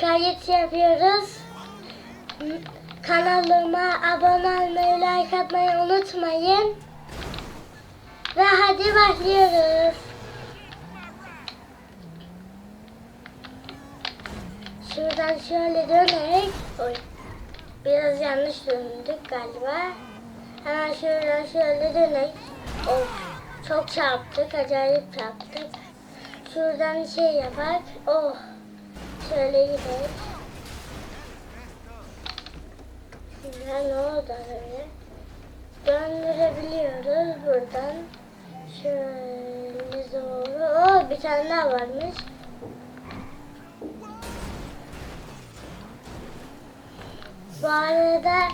kayıt yapıyoruz. Kanalıma abone olmayı, like atmayı unutmayın. Ve hadi başlıyoruz. Şuradan şöyle dönerek, oy, biraz yanlış döndük galiba. Hemen şuradan şöyle dönerek, of, çok çarptık, acayip çarptık. Şuradan şey yapak, oh, şöyle gidelim. Şimdi ne oldu öyle? Döndürebiliyoruz buradan. Şöyle doğru. Oh, bir tane daha varmış. Bu arada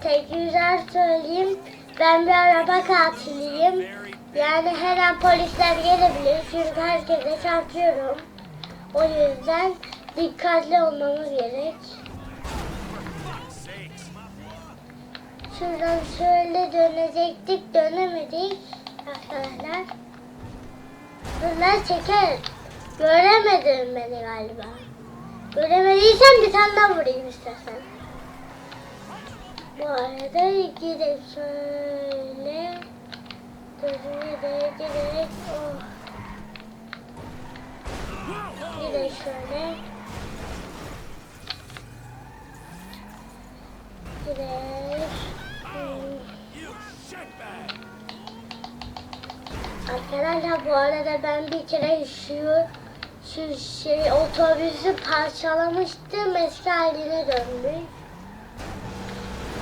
tek güzel söyleyeyim. Ben bir araba katiliyim. Yani her an polisler gelebilir. Çünkü herkese çarpıyorum. O yüzden dikkatli olmamız gerek. Şuradan şöyle dönecektik, dönemedik arkadaşlar. Bunlar çeker. Göremedin beni galiba. Göremediysen bir tane daha vurayım istersen. Bu arada gidip şöyle dönüyor giderek oh. Gidelim şöyle. Hmm. Arkadaşlar bu arada ben bir kere şu şu şey otobüsü parçalamıştım eski haline döndü.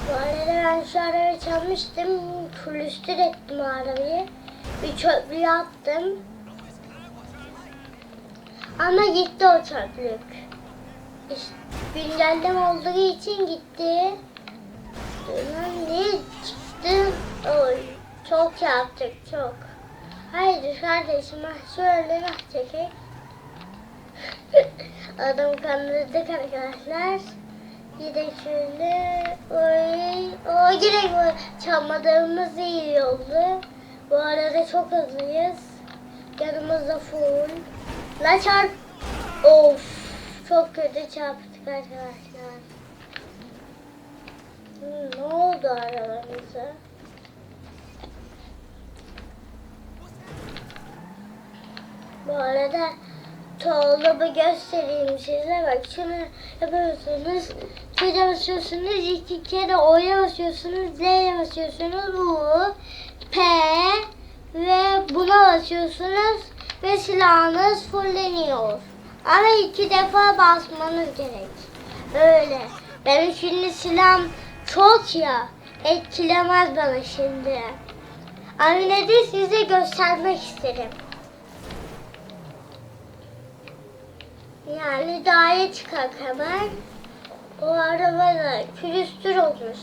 Bu arada ben şu arabayı çalmıştım. Külüstür ettim arabayı. Bir çöplüğe attım. Ama gitti o çöplük. İşte güncelleme olduğu için gitti. Lan ne çıktı? Oy, çok yaptık çok. Haydi kardeşim şöyle nah çekek. Adam kandırdık arkadaşlar. Gidelim şöyle. Oy, o direkt çalmadığımız iyi oldu. Bu arada çok hızlıyız. Yanımızda full. La çarp. Of. Çok kötü çarptık arkadaşlar. Ne oldu aralarımıza? Bu arada Tuğlumu göstereyim size. Bak şunu yapıyorsunuz. Şuraya basıyorsunuz. iki kere O'ya basıyorsunuz. Z'ye basıyorsunuz. U, P ve buna basıyorsunuz. Ve silahınız fulleniyor. Ama iki defa basmanız gerek. Öyle. Benim şimdi silahım çok ya. Etkilemez bana şimdi. De size göstermek isterim. Yani dağa çıkak hemen. O araba da külüstür olmuş.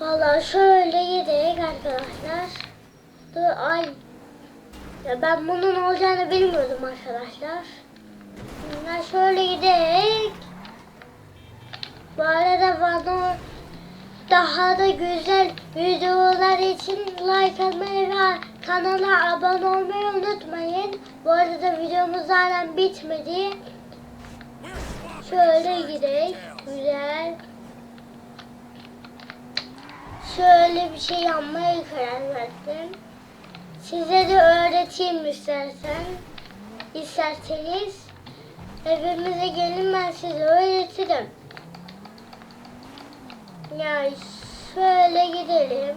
Vallahi şöyle gidelim arkadaşlar. Dur ay. Ya ben bunun olacağını bilmiyordum arkadaşlar. Bunlar şöyle gidelim. Bu arada bana daha da güzel videolar için like atmayı ve kanala abone olmayı unutmayın. Bu arada videomuz hala bitmedi. Şöyle gidelim. Güzel. Şöyle bir şey yapmaya karar verdim. Size de öğreteyim istersen. İsterseniz evimize gelin ben size öğretirim. Ya şöyle gidelim.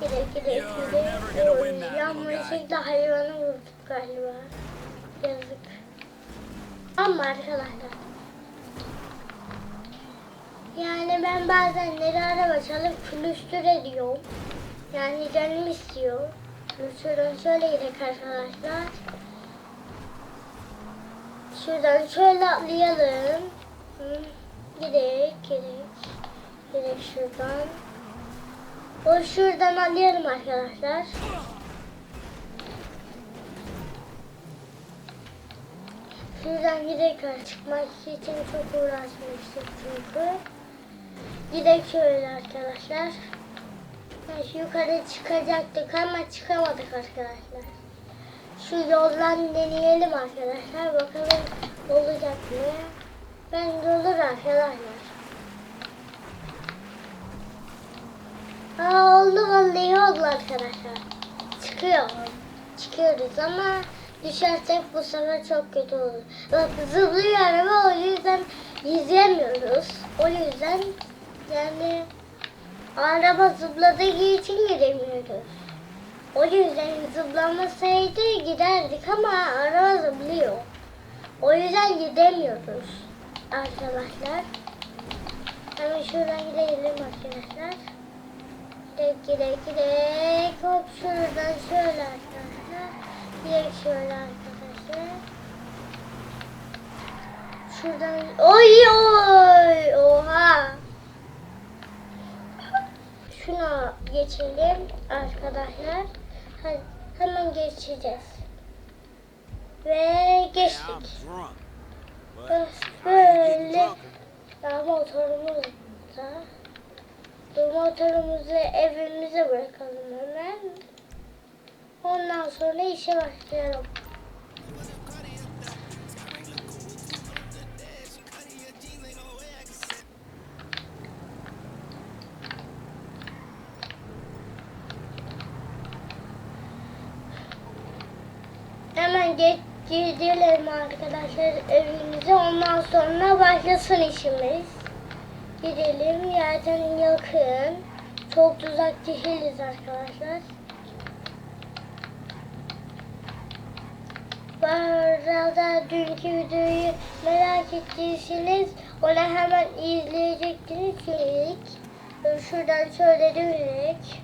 Gidelim gidelim gidelim. Oy, yanlışlıkla hayvanı vurduk galiba. Yazık. Ama arkadaşlar. Yani ben bazenleri araba çalıp külüstür ediyorum. Yani canım istiyor. Şuradan şöyle gidelim arkadaşlar. Şuradan şöyle atlayalım. Gidelim, gidelim. Gidelim şuradan. O şuradan alıyorum arkadaşlar. Şuradan giderek çıkmak için çok uğraşmıştık çünkü. Gidelim şöyle arkadaşlar. Yani yukarı çıkacaktık ama çıkamadık arkadaşlar. şu yoldan deneyelim arkadaşlar. Bakalım olacak mı? Bence olur arkadaşlar. Aa oldu vallahi oldu arkadaşlar. Çıkıyor. Çıkıyoruz ama düşersek bu sefer çok kötü olur. Bak zıplıyor araba o yüzden izleyemiyoruz. O yüzden yani araba zıpladığı için giremiyoruz. O yüzden zıplamasaydı giderdik ama araba zıplıyor. O yüzden gidemiyoruz arkadaşlar. Hemen şuradan gidelim arkadaşlar. Gidek gidek. Hop şuradan şöyle arkadaşlar. Gidek şöyle arkadaşlar. Şuradan oy oy oha. Şuna geçelim arkadaşlar. Hadi hemen geçeceğiz. Ve geçtik. Böyle. Ya motorumuz da. Motorumuzu evimize bırakalım hemen. Ondan sonra işe başlayalım. Hemen geç arkadaşlar evimize. Ondan sonra başlasın işimiz. Gidelim. Zaten yakın. Çok uzak değiliz arkadaşlar. Bu arada dünkü videoyu merak ettiyseniz onu hemen izleyecektiniz. Çünkü şuradan şöyle dönerek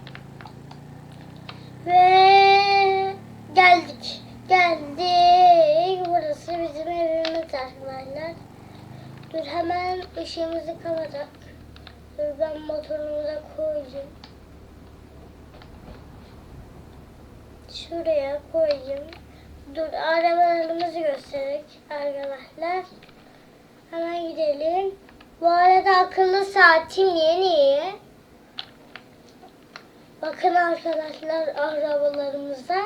ve geldik. Geldik. Burası bizim evimiz arkadaşlar. Dur hemen ışığımızı kapatak. Dur ben motorumuza koyayım. Şuraya koyayım. Dur arabalarımızı göstererek arkadaşlar. Hemen gidelim. Bu arada akıllı saatim yeni. Bakın arkadaşlar arabalarımıza.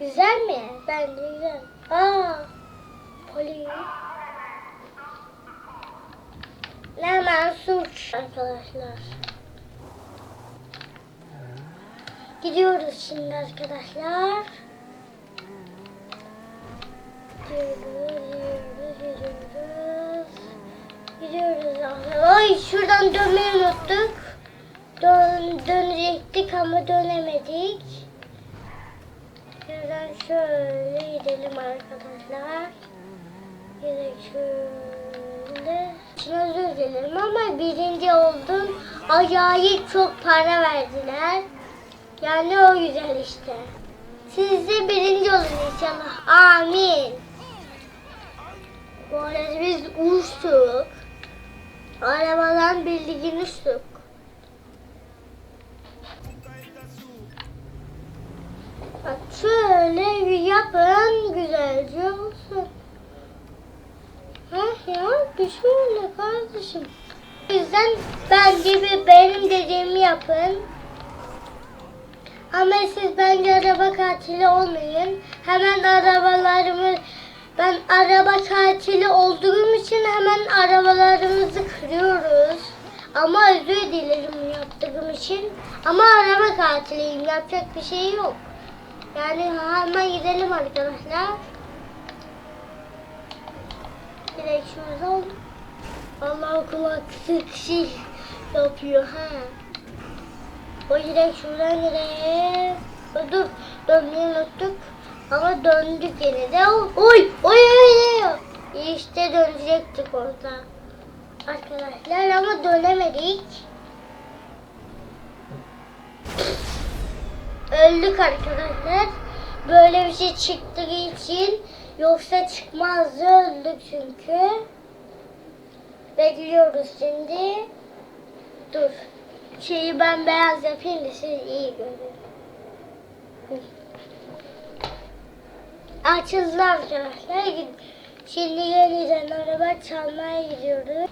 Güzel mi? Bence güzel. Aa, polis. Hemen suç arkadaşlar. Gidiyoruz şimdi arkadaşlar. Gidiyoruz, gidiyoruz, gidiyoruz. Gidiyoruz arkadaşlar. Ay şuradan dönmeyi unuttuk. Dön, dönecektik ama dönemedik. Şuradan şöyle gidelim arkadaşlar. Gidelim şöyle. Özür dilerim ama birinci oldum. Acayip çok para verdiler. Yani o güzel işte. Siz de birinci olun inşallah. Amin. Bu arada biz uçtuk. Arabadan bildiğin uçtuk. Bak şöyle yapın güzelce olsun. Heh ya bir şöyle kardeşim. O yüzden bence bir benim dediğimi yapın. Ama siz bence araba katili olmayın. Hemen arabalarımı ben araba katili olduğum için hemen arabalarımızı kırıyoruz. Ama özür dilerim yaptığım için. Ama araba katiliyim. Yapacak bir şey yok. Yani hemen gidelim arkadaşlar. Şurada oldu. Allah kulak şey yapıyor ha. O şuradan gidelim. Dur dönmeyi unuttuk. Ama döndük yine de. Oy oy oy oy. İşte dönecektik orada. Arkadaşlar ama dönemedik. Öldük arkadaşlar. Böyle bir şey çıktığı için yoksa çıkmazdı öldük çünkü. Bekliyoruz şimdi. Dur. Şeyi ben beyaz yapayım da siz iyi görün. Açıldı arkadaşlar. Şimdi yeniden araba çalmaya gidiyoruz.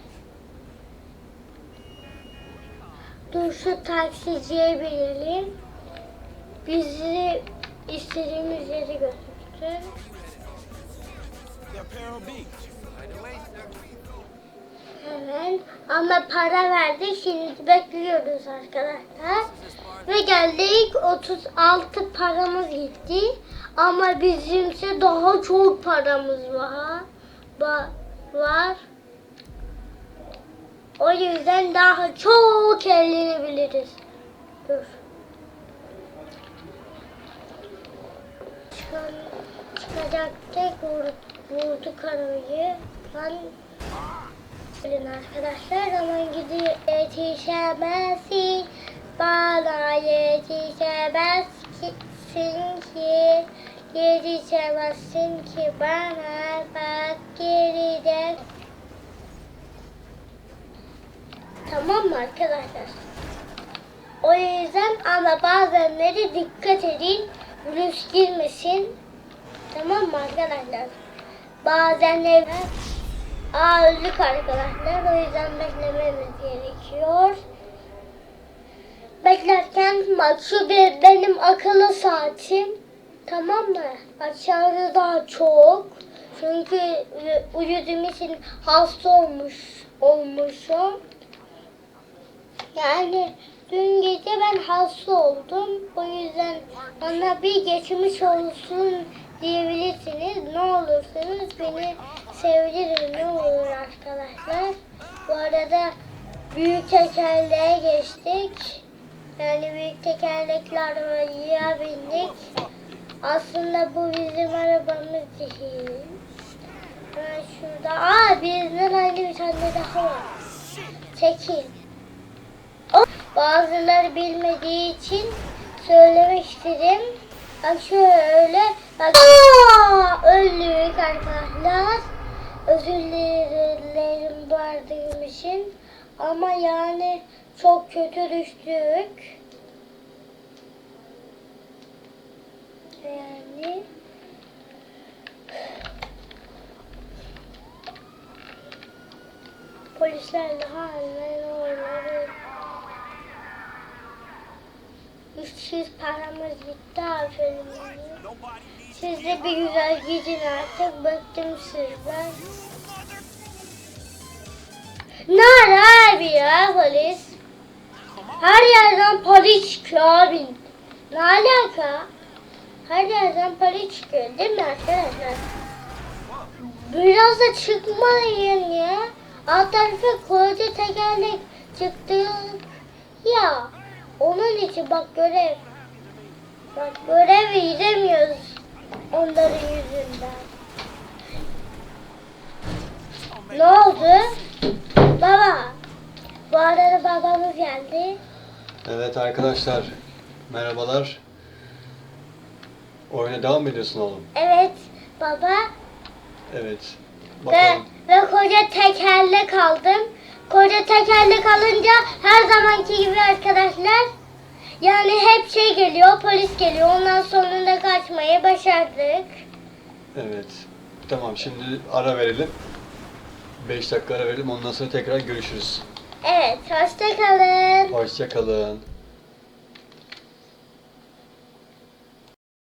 Dur şu taksiciye binelim. Bizi istediğimiz yere götürsün. Hemen ama para verdik şimdi bekliyoruz arkadaşlar. Ve geldik 36 paramız gitti. Ama bizimse daha çok paramız var. Var. O yüzden daha çok eğlenebiliriz. Dur. Çıkacaktık vur, vurduk arabayı. Lan Bilin arkadaşlar zaman gidiyor yetişemezsin bana yetişemezsin ki yetişemezsin ki bana bak geride Tamam mı arkadaşlar? O yüzden ama bazenleri dikkat edin. Virüs girmesin. Tamam mı arkadaşlar? Bazenleri ağırlık arkadaşlar. O yüzden beklememiz gerekiyor. Beklerken bak şu bir benim akıllı saatim. Tamam mı? Aşağıda daha çok. Çünkü uyuduğum için hasta olmuş olmuşum. Yani dün gece ben hasta oldum. O yüzden bana bir geçmiş olsun diyebilirsiniz. Ne olursunuz beni sevdirin olur arkadaşlar. Bu arada büyük tekerleğe geçtik. Yani büyük tekerlekli arabaya bindik. Aslında bu bizim arabamız değil. Hemen şurada. Aa bizden aynı bir tane daha var. Çekil. Bazıları bilmediği için söylemek istedim. Bak şöyle. Aa, öldük arkadaşlar. Özür dilerim vardığım için. Ama yani çok kötü düştük. Yani polisler de 300 paramız gitti aferin. Siz de bir güzel gidin artık bıktım sizden. Nara abi ya polis? Her yerden polis çıkıyor abi. Ne alaka? Her yerden polis çıkıyor değil mi arkadaşlar? Biraz da çıkmayın ya. Alt tarafa koca tekerlek çıktı. Ya onun için bak görev. Bak görev gidemiyoruz onların yüzünden. Ne oldu? Baba. Bu arada babamız geldi. Evet arkadaşlar, merhabalar. Oyuna devam mı ediyorsun oğlum? Evet baba. Evet. Ve, Bakalım. ve koca tekerlek aldım. Koca tekerlek alınca her zamanki gibi arkadaşlar yani hep şey geliyor, polis geliyor. Ondan sonunda kaçmayı başardık. Evet. Tamam şimdi ara verelim. 5 dakika ara verelim ondan sonra tekrar görüşürüz. Evet, hoşça kalın. Hoşça kalın.